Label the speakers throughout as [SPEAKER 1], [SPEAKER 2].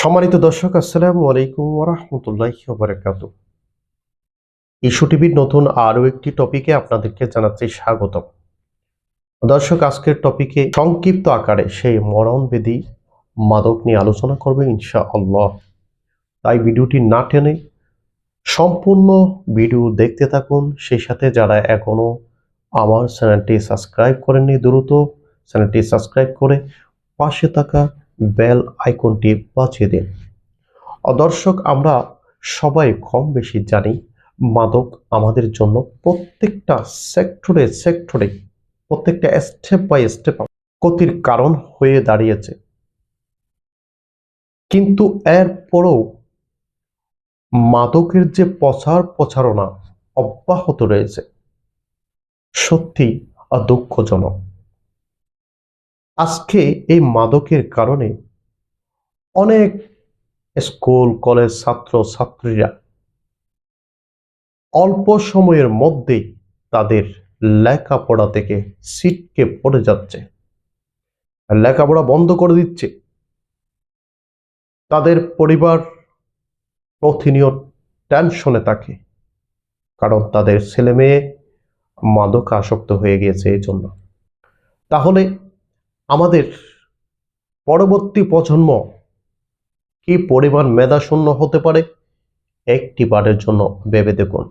[SPEAKER 1] সম্মানিত দর্শক, আসসালামু আলাইকুম ওরহমতুল্লাহ ইস্যু টিভির নতুন আরও একটি টপিকে আপনাদেরকে জানাচ্ছি স্বাগতম। দর্শক, আজকের টপিকে সংক্ষিপ্ত আকারে সেই মরণবেদী মাদক নিয়ে আলোচনা করবে ইনশা আল্লাহ তাই ভিডিওটি না টেনে সম্পূর্ণ ভিডিও দেখতে থাকুন। সেই সাথে যারা এখনও আমার চ্যানেলটি সাবস্ক্রাইব করেননি, দ্রুত চ্যানেলটি সাবস্ক্রাইব করে পাশে থাকা বেল আইকনটি বাঁচিয়ে দিন। দর্শক, আমরা সবাই কম বেশি জানি মাদক আমাদের জন্য প্রত্যেকটা সেক্টরে সেক্টরে, প্রত্যেকটা স্টেপ বাই স্টেপ ক্ষতির কারণ হয়ে দাঁড়িয়েছে। কিন্তু এরপরও মাদকের যে প্রচার প্রচারণা অব্যাহত রয়েছে সত্যি দুঃখজনক। আজকে এই মাদকের কারণে অনেক স্কুল, কলেজ ছাত্র, ছাত্রীরা অল্প সময়ের মধ্যেই তাদের লেখাপড়া থেকে সিটকে পড়ে যাচ্ছে। লেখাপড়া বন্ধ করে দিচ্ছে। তাদের পরিবার প্রতিনিয়ত টেনশনে থাকে, কারণ তাদের ছেলে মেয়ে মাদক আসক্ত হয়ে গিয়েছে এই জন্য। তাহলে আমাদের পরবর্তী প্রজন্ম কি পরিমাণ মেধাশূন্য হতে পারে? একটি বারের জন্য ভেবে দেখুন।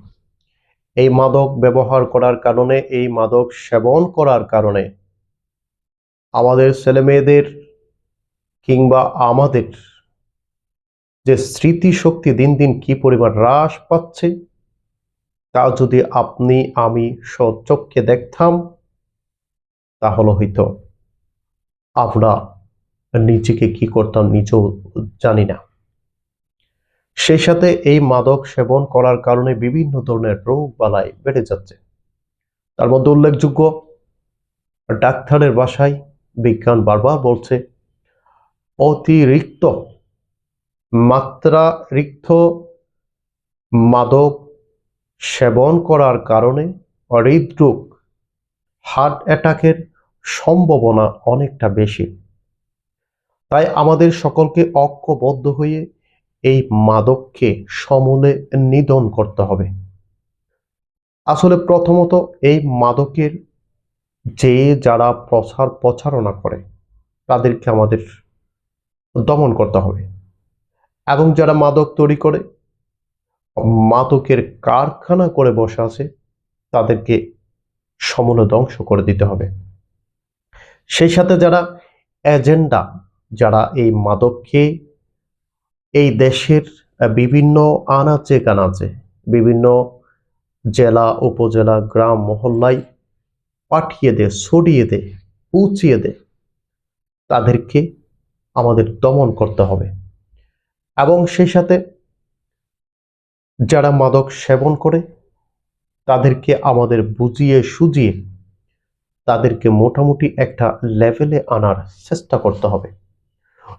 [SPEAKER 1] এই মাদক ব্যবহার করার কারণে, এই মাদক সেবন করার কারণে আমাদের ছেলে মেয়েদের কিংবা আমাদের যে স্মৃতিশক্তি দিন দিন কি পরিমাণ হ্রাস পাচ্ছে, তা যদি আপনি, আমি সচক্ষে দেখতাম, তাহলে হয়তো আমরা নিজেকে কি করতাম নিজেও জানি না। সেই সাথে এই মাদক সেবন করার কারণে বিভিন্ন ধরনের রোগ বালাই বেড়ে যাচ্ছে। তার মধ্যে উল্লেখযোগ্য, ডাক্তারের বাসায় বিজ্ঞান বারবার বলছে, অতিরিক্ত মাত্রারিক্ত মাদক সেবন করার কারণে হৃদরোগ, হার্ট অ্যাটাকের সম্ভাবনা অনেকটা বেশি। তাই আমাদের সকলকে ঐক্যবদ্ধ হয়ে এই মাদককে সমূলে নিধন করতে হবে। আসলে প্রথমত এই মাদকের যে যারা প্রচার প্রচারণা করে, তাদেরকে আমাদের দমন করতে হবে। এবং যারা মাদক তৈরি করে, মাদকের কারখানা করে বসে আছে, তাদেরকে সমূলে ধ্বংস করে দিতে হবে। সেই সাথে যারা এজেন্ডা, যারা এই মাদককে এই দেশের বিভিন্ন আনাচে কানাচে, বিভিন্ন জেলা, উপজেলা, গ্রাম, মহল্লায় পাঠিয়ে দে ছড়িয়ে দে পৌঁছিয়ে দে তাদেরকে আমাদের দমন করতে হবে। এবং সেই সাথে যারা মাদক সেবন করে, তাদেরকে আমাদের বুঝিয়ে সুজিয়ে তাদেরকে মোটামুটি একটা লেভেলে আনার চেষ্টা করতে হবে।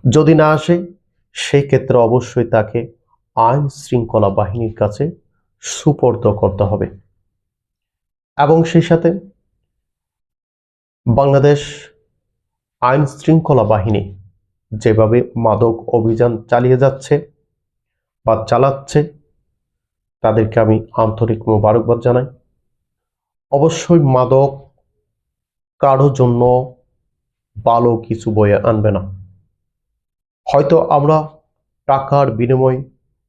[SPEAKER 1] যদি না আসে সেই ক্ষেত্রে অবশ্যই তাকে আইন শৃঙ্খলা বাহিনীর কাছে সুপর্দ করতে হবে। এবং সেই সাথে বাংলাদেশ আইন শৃঙ্খলা বাহিনী যেভাবে মাদক অভিযান চালিয়ে যাচ্ছে বা চালাচ্ছে, তাদেরকে আমি আন্তরিক মোবারকবাদ জানাই। অবশ্যই মাদক কারও জন্য ভালো কিছু বয়ে আনবে না। হয়তো আমরা টাকার বিনিময়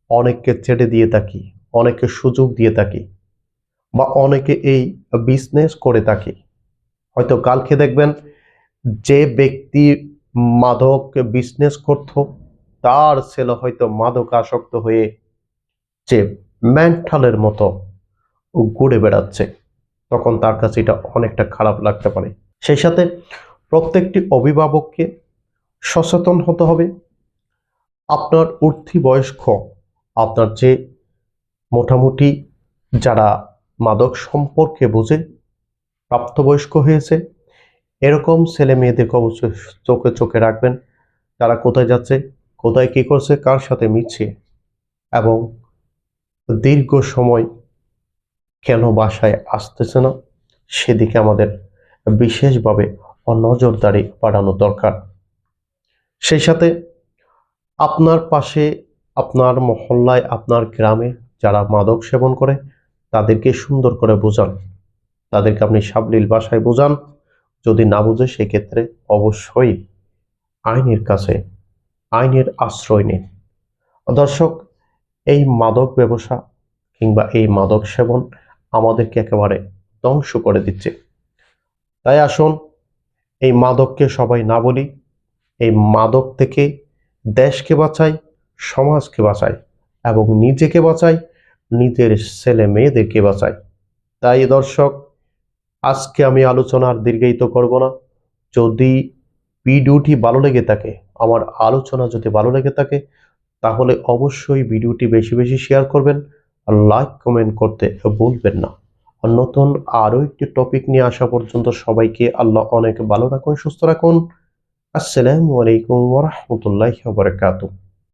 [SPEAKER 1] অনেককে ছেড়ে দিয়ে থাকি অনেকে সুযোগ দিয়ে থাকি বা অনেকে এই বিজনেস করে থাকি। হয়তো কালকে দেখবেন যে ব্যক্তি মাদক বিজনেস করত, তার ছেলে হয়তো মাদক আসক্ত হয়ে যে মেন্টালের মতো ঘুরে বেড়াচ্ছে, তখন তার কাছে এটা অনেকটা খারাপ লাগতে পারে। সেই সাথে প্রত্যেকটি অভিভাবককে সচেতন হতে হবে। আপনার উর্থি বয়স্ক আপনার যে মোটামুটি যারা মাদক সম্পর্কে বোঝে, প্রাপ্তবয়স্ক হয়েছে, এরকম ছেলে মেয়েদেরকে অবশ্যই চোখে চোখে রাখবেন। তারা কোথায় যাচ্ছে, কোথায় কি করছে, কার সাথে মিশছে এবং দীর্ঘ সময় কেন বাসায় আসতেছে না, সেদিকে আমাদের বিশেষভাবে নজরদারি বাড়ানো দরকার। সেই সাথে আপনার পাশে, আপনার মহল্লায়, আপনার গ্রামে যারা মাদক সেবন করে, তাদেরকে সুন্দর করে বোঝান। তাদেরকে আপনি সাবলীল ভাষায় বোঝান। যদি না বুঝে, সেক্ষেত্রে অবশ্যই আইনের কাছে, আইনের আশ্রয় নিন। দর্শক, এই মাদক ব্যবসা কিংবা এই মাদক সেবন আমাদেরকে একেবারে ধ্বংস করে দিচ্ছে। তাই আসুন এই মাদককে সবাই না বলি, এই মাদক থেকে দেশকে বাঁচাই, সমাজকে বাঁচাই এবং নিজেকে বাঁচাই, নিজের ছেলে মেয়েদেরকে বাঁচাই। তাই দর্শক, আজকে আমি আলোচনার দীর্ঘায়িত করব না। যদি ভিডিওটি ভালো লেগে থাকে, আমার আলোচনা যদি ভালো লেগে থাকে, তাহলে অবশ্যই ভিডিওটি বেশি বেশি শেয়ার করবেন আর লাইক কমেন্ট করতে ভুলবেন না। নতুন আরও একটি টপিক নিয়ে আসা পর্যন্ত সবাইকে আল্লাহ অনেক ভালো রাখুন, সুস্থ রাখুন। আসসালামু আলাইকুম ওরহমতুল্লাহ বারকাতুহ।